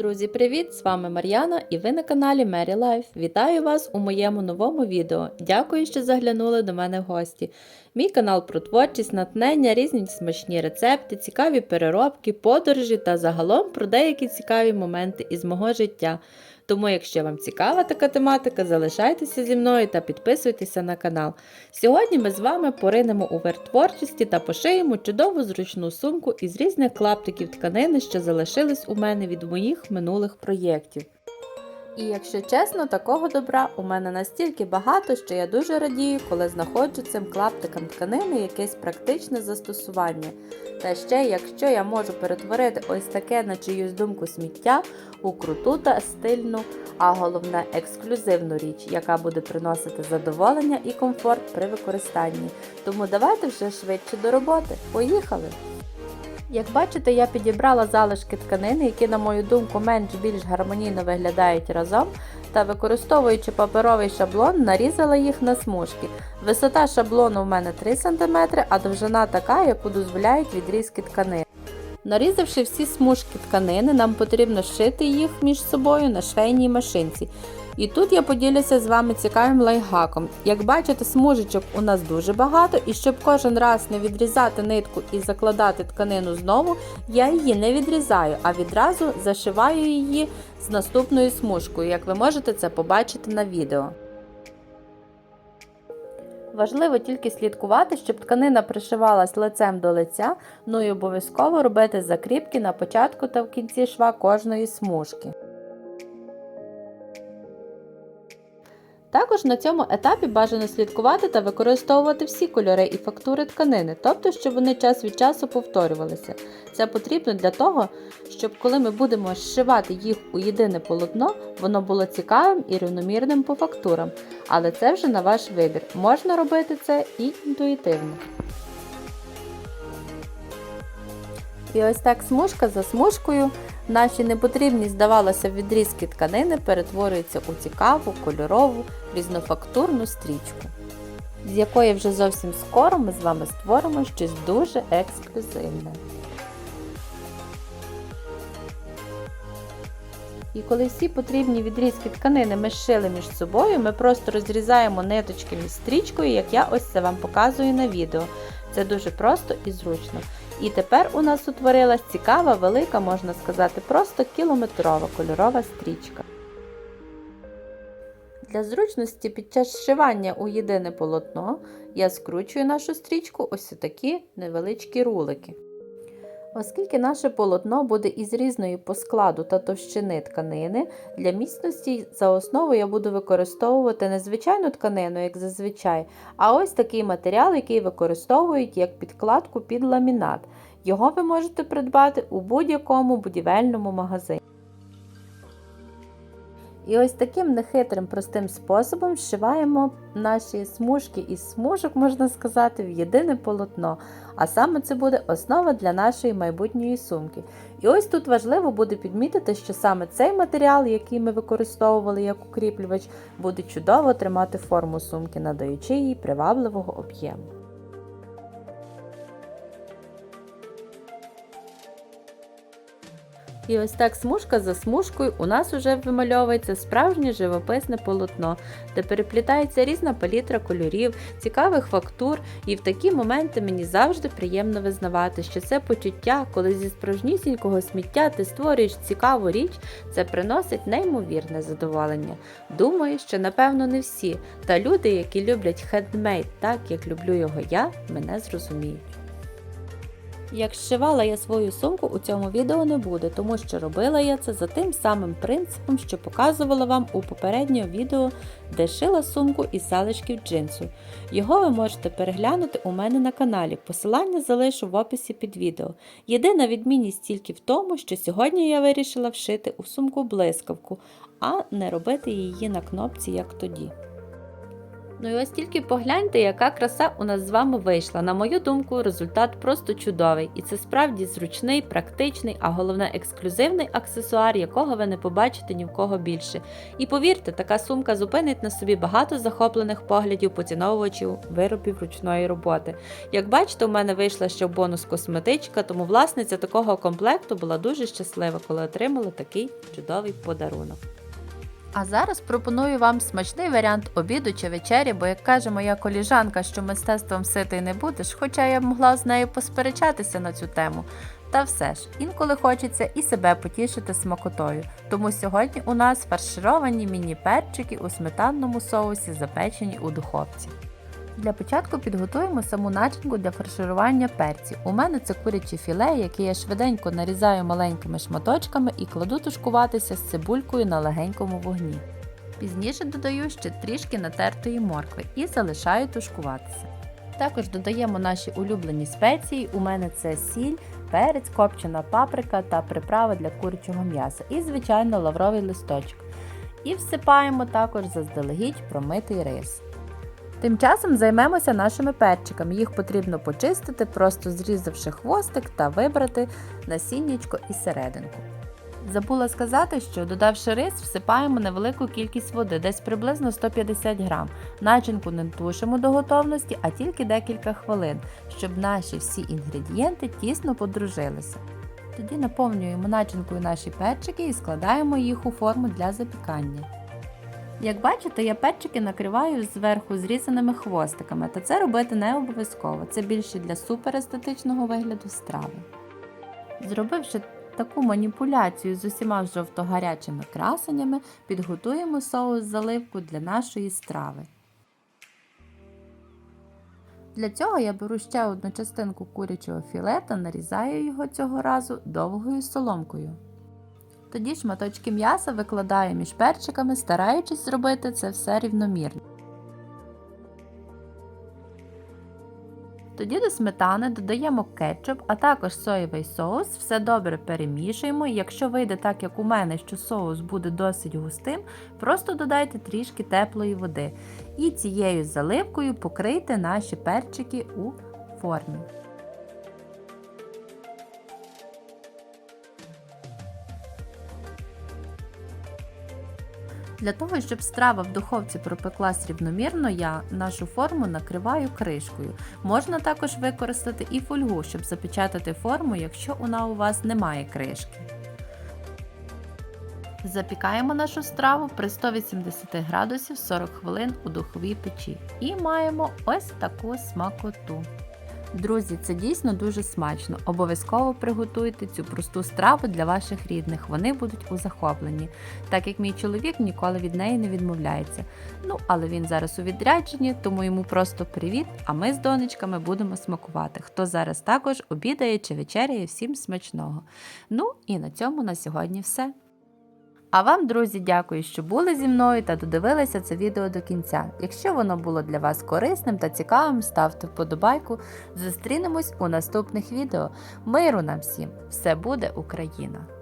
Друзі, привіт! З вами Мар'яна і ви на каналі Mary Life. Вітаю вас у моєму новому відео. Дякую, що заглянули до мене в гості. Мій канал про творчість, натнення, різні смачні рецепти, цікаві переробки, подорожі та загалом про деякі цікаві моменти із мого життя. Тому, якщо вам цікава така тематика, залишайтеся зі мною та підписуйтеся на канал. Сьогодні ми з вами поринемо у вертворчості та пошиємо чудову зручну сумку із різних клаптиків тканини, що залишились у мене від моїх минулих проєктів. І якщо чесно, такого добра у мене настільки багато, що я дуже радію, коли знаходжу цим клаптикам тканини якесь практичне застосування. Та ще, якщо я можу перетворити ось таке на чиюсь думку сміття у круту та стильну, а головне ексклюзивну річ, яка буде приносити задоволення і комфорт при використанні. Тому давайте вже швидше до роботи. Поїхали! Як бачите, я підібрала залишки тканини, які, на мою думку, менш-більш гармонійно виглядають разом, та використовуючи паперовий шаблон, нарізала їх на смужки. Висота шаблону в мене 3 см, а довжина така, яку дозволяють відрізки тканини. Нарізавши всі смужки тканини, нам потрібно шити їх між собою на швейній машинці. І тут я поділюся з вами цікавим лайфхаком. Як бачите, смужечок у нас дуже багато, і щоб кожен раз не відрізати нитку і закладати тканину знову, я її не відрізаю, а відразу зашиваю її з наступною смужкою, як ви можете це побачити на відео. Важливо тільки слідкувати, щоб тканина пришивалась лицем до лиця, ну і обов'язково робити закріпки на початку та в кінці шва кожної смужки. Також на цьому етапі бажано слідкувати та використовувати всі кольори і фактури тканини, тобто, щоб вони час від часу повторювалися. Це потрібно для того, щоб коли ми будемо зшивати їх у єдине полотно, воно було цікавим і рівномірним по фактурам. Але це вже на ваш вибір. Можна робити це і інтуїтивно. І ось так смужка за смужкою наші непотрібні, здавалося, відрізки тканини перетворюються у цікаву, кольорову, різнофактурну стрічку, з якої вже зовсім скоро ми з вами створимо щось дуже ексклюзивне. І коли всі потрібні відрізки тканини ми зшили між собою, ми просто розрізаємо ниточки між стрічкою, як я ось це вам показую на відео. Це дуже просто і зручно. І тепер у нас утворилась цікава, велика, можна сказати, просто кілометрова кольорова стрічка. Для зручності під час зшивання у єдине полотно я скручую нашу стрічку ось такі невеличкі рулики. Оскільки наше полотно буде із різної по складу та товщини тканини, для міцності за основу я буду використовувати не звичайну тканину, як зазвичай, а ось такий матеріал, який використовують як підкладку під ламінат. Його ви можете придбати у будь-якому будівельному магазині. І ось таким нехитрим простим способом зшиваємо наші смужки із смужок, можна сказати, в єдине полотно. А саме це буде основа для нашої майбутньої сумки. І ось тут важливо буде підмітити, що саме цей матеріал, який ми використовували як укріплювач, буде чудово тримати форму сумки, надаючи їй привабливого об'єму. І ось так смужка за смужкою у нас вже вимальовується справжнє живописне полотно, де переплітається різна палітра кольорів, цікавих фактур, і в такі моменти мені завжди приємно визнавати, що це почуття, коли зі справжнісінького сміття ти створюєш цікаву річ, це приносить неймовірне задоволення. Думаю, що напевно не всі, та люди, які люблять хендмейд так, як люблю його я, мене зрозуміють. Як зшивала я свою сумку у цьому відео не буде, тому що робила я це за тим самим принципом, що показувала вам у попереднього відео, де шила сумку із залишків джинсу. Його ви можете переглянути у мене на каналі. Посилання залишу в описі під відео. Єдина відмінність тільки в тому, що сьогодні я вирішила вшити у сумку блискавку, а не робити її на кнопці, як тоді. Ну і ось тільки погляньте, яка краса у нас з вами вийшла. На мою думку, результат просто чудовий. І це справді зручний, практичний, а головне ексклюзивний аксесуар, якого ви не побачите ні в кого більше. І повірте, така сумка зупинить на собі багато захоплених поглядів поціновувачів виробів ручної роботи. Як бачите, у мене вийшла ще бонус косметичка, тому власниця такого комплекту була дуже щаслива, коли отримала такий чудовий подарунок. А зараз пропоную вам смачний варіант обіду чи вечері, бо як каже моя коліжанка, що мистецтвом ситий не будеш, хоча я б могла з нею посперечатися на цю тему. Та все ж, інколи хочеться і себе потішити смакотою. Тому сьогодні у нас фаршировані міні-перчики у сметанному соусі, запечені у духовці. Для початку підготуємо саму начинку для фарширування перців. У мене це куряче філе, яке я швиденько нарізаю маленькими шматочками і кладу тушкуватися з цибулькою на легенькому вогні. Пізніше додаю ще трішки натертої моркви і залишаю тушкуватися. Також додаємо наші улюблені спеції. У мене це сіль, перець, копчена паприка та приправа для курячого м'яса і, звичайно, лавровий листочок. І всипаємо також заздалегідь промитий рис. Тим часом займемося нашими перчиками. Їх потрібно почистити, просто зрізавши хвостик та вибрати насіннячко і серединку. Забула сказати, що додавши рис, всипаємо невелику кількість води, десь приблизно 150 грам. Начинку не тушимо до готовності, а тільки декілька хвилин, щоб наші всі інгредієнти тісно подружилися. Тоді наповнюємо начинкою наші перчики і складаємо їх у форму для запікання. Як бачите, я перчики накриваю зверху зрізаними хвостиками, та це робити не обов'язково. Це більше для суперестетичного вигляду страви. Зробивши таку маніпуляцію з усіма жовто-гарячими красеннями, підготуємо соус заливку для нашої страви. Для цього я беру ще одну частинку курячого філе та нарізаю його цього разу довгою соломкою. Тоді шматочки м'яса викладаю між перчиками, стараючись зробити це все рівномірно. Тоді до сметани додаємо кетчуп, а також соєвий соус, все добре перемішуємо. Якщо вийде так, як у мене, що соус буде досить густим, просто додайте трішки теплої води. І цією заливкою покрийте наші перчики у формі. Для того, щоб страва в духовці пропеклась рівномірно, я нашу форму накриваю кришкою. Можна також використати і фольгу, щоб запечатати форму, якщо вона у вас немає кришки. Запікаємо нашу страву при 180 градусів 40 хвилин у духовій печі. І маємо ось таку смакоту. Друзі, це дійсно дуже смачно. Обов'язково приготуйте цю просту страву для ваших рідних. Вони будуть у захопленні, так як мій чоловік ніколи від неї не відмовляється. Ну, але він зараз у відрядженні, тому йому просто привіт, а ми з донечками будемо смакувати. Хто зараз також обідає чи вечеряє, всім смачного. Ну і на цьому на сьогодні все. А вам, друзі, дякую, що були зі мною та додивилися це відео до кінця. Якщо воно було для вас корисним та цікавим, ставте вподобайку. Зустрінемось у наступних відео. Миру нам всім! Все буде Україна!